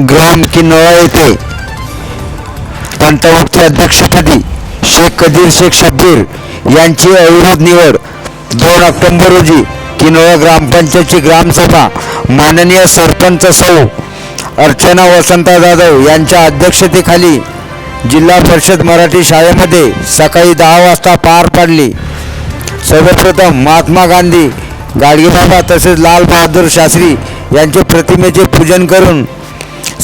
ग्राम किन्नोळा येथे तंटमुक्ती अध्यक्षपदी शेख कदीर शेख शब्बीर यांची अविरोध निवड. दोन ऑक्टोंबर रोजी किनोळा ग्रामपंचायतची ग्रामसभा माननीय सरपंच सौ अर्चना वसंता जाधव यांच्या अध्यक्षतेखाली जिल्हा परिषद मराठी शाळेमध्ये सकाळी दहा वाजता पार पडली. सर्वप्रथम महात्मा गांधी गाडगेबाबा तसेच लाल बहादूर शास्त्री यांचे प्रतिमेचे पूजन करून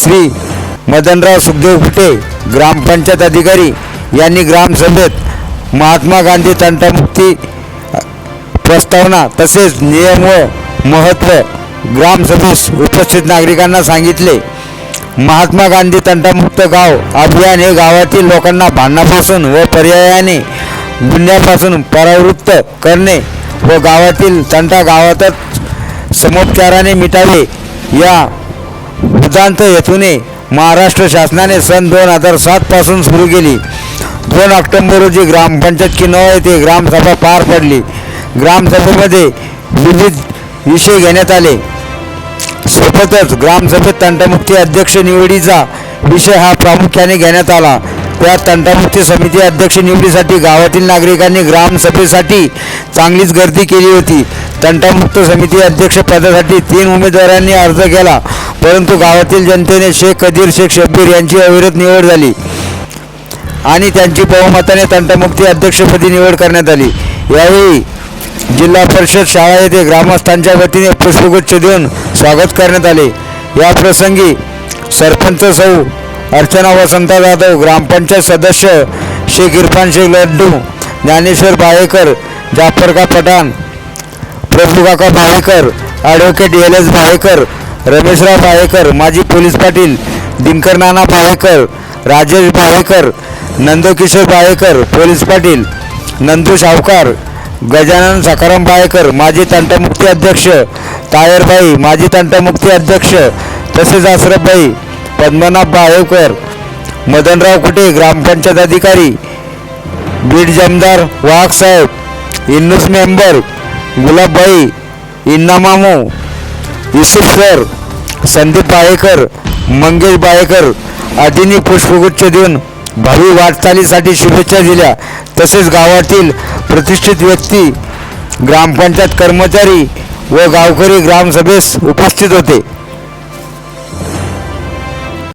श्री मदनराव सुखदेव फुटे ग्रामपंचायत अधिकारी यांनी ग्रामसभेत महात्मा गांधी तंटमुक्ती प्रस्तावना तसेच नियम व महत्त्व ग्रामसभेस उपस्थित नागरिकांना सांगितले. महात्मा गांधी तंटामुक्त गाव अभियान हे गावातील लोकांना भांडणापासून व पर्यायाने गुन्ह्यापासून परावृत्त करणे व गावातील तंटा गावातच समोपचाराने मिटावे या उदांत हेतूने महाराष्ट्र शासनाने सन दोन हजार सातपासून सुरू केली. दोन ऑक्टोंबर रोजी ग्रामपंचायत किनोळा येथे ग्रामसभा पार पडली. ग्रामसभेमध्ये विविध विषय घेण्यात आले. सोबतच ग्रामसभेत तंटमुक्ती अध्यक्ष निवडीचा विषय हा प्रामुख्याने घेण्यात आला. त्या तंटमुक्ती समिती अध्यक्ष निवडीसाठी गावातील नागरिकांनी ग्रामसभेसाठी चांगलीच गर्दी केली होती. तंटामुक्त समिती अध्यक्ष पदासाठी तीन उमेदवारांनी अर्ज केला. परंतु गावातील जनतेने शेख कदीर शेख शब्बीर यांची अविरत निवड झाली. आणि त्यांची बहुमताने तंटमुक्ती अध्यक्षपदी निवड करण्यात आली. यावेळी जिल्हा परिषद शाळा येथे ग्रामस्थांच्या वतीने पुष्पगुच्छ देऊन स्वागत करण्यात आले. या प्रसंगी सरपंच सौ अर्चना वसंता जाधव ग्रामपंचायत सदस्य Sheikh Irfan Sheikh Laddu Dnyaneshwar Balekar Jafarka Pathan Prabhukaka Balekar advocate L S Balekar Rameshrao Balekar माजी पोलीस पाटील दिनकर नाना भावेकर राजेश भावेकर नंदकिशोर बाळेकर पोलीस पाटील नंदू सावकार गजानन सखाराम बाळेकर माजी तंटमुक्ती अध्यक्ष तायरबाई माजी तंटमुक्ती अध्यक्ष तसेच आसरफबाई पद्मनाभ बाळेकर मदनराव कुटे ग्रामपंचायत अधिकारी बीड जमदार वाघ साहेब इन्नूस मेंबर गुलाबबाई इन्ना मामू युसुफ सर संदीप बाळेकर मंगेश बाळेकर आदींनी पुष्पगुच्छ देऊन भावी वाटचालीसाठी शुभेच्छा दिल्या. तसेच गावातील प्रतिष्ठित व्यक्ती ग्रामपंचायत कर्मचारी व गावकरी ग्रामसभेस उपस्थित होते.